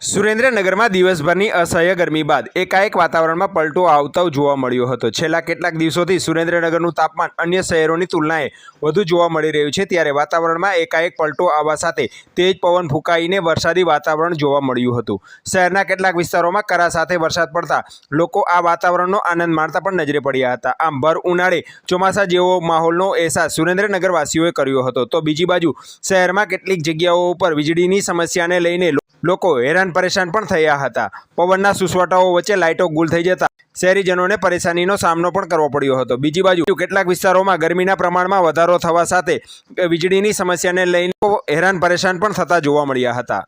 સુરેન્દ્રનગરમાં દિવસભરની અસહ્ય ગરમી બાદ એકાએક વાતાવરણમાં પલટો આવતો જોવા મળ્યો હતો. છેલ્લા કેટલાક દિવસોથી સુરેન્દ્રનગરનું તાપમાન અન્ય શહેરોની તુલનાએ વધુ જોવા મળી રહ્યું છે, ત્યારે વાતાવરણમાં એકાએક પલટો આવવા સાથે તેજ પવન ફૂંકાઈને વરસાદી વાતાવરણ જોવા મળ્યું હતું. શહેરના કેટલાક વિસ્તારોમાં કરા સાથે વરસાદ પડતા લોકો આ વાતાવરણનો આનંદ માણતા પણ નજરે પડ્યા હતા. આમ ભર ઉનાળે ચોમાસા જેવો માહોલનો અહેસાસ સુરેન્દ્રનગરવાસીઓએ કર્યો હતો. તો બીજી બાજુ શહેરમાં કેટલીક જગ્યાઓ ઉપર વીજળીની સમસ્યાને લઈને લોકો હેરાન પરેશાન પણ થયા હતા. પવનના સુસવાટાઓ વચ્ચે લાઇટો ગુલ થઈ જતા શહેરીજનોને પરેશાનીનો સામનો પણ કરવો પડ્યો હતો. બીજી બાજુ કેટલાક વિસ્તારોમાં ગરમીના પ્રમાણમાં વધારો થવા સાથે વીજળીની સમસ્યાને લઈને હેરાન પરેશાન પણ થતા જોવા મળ્યા હતા.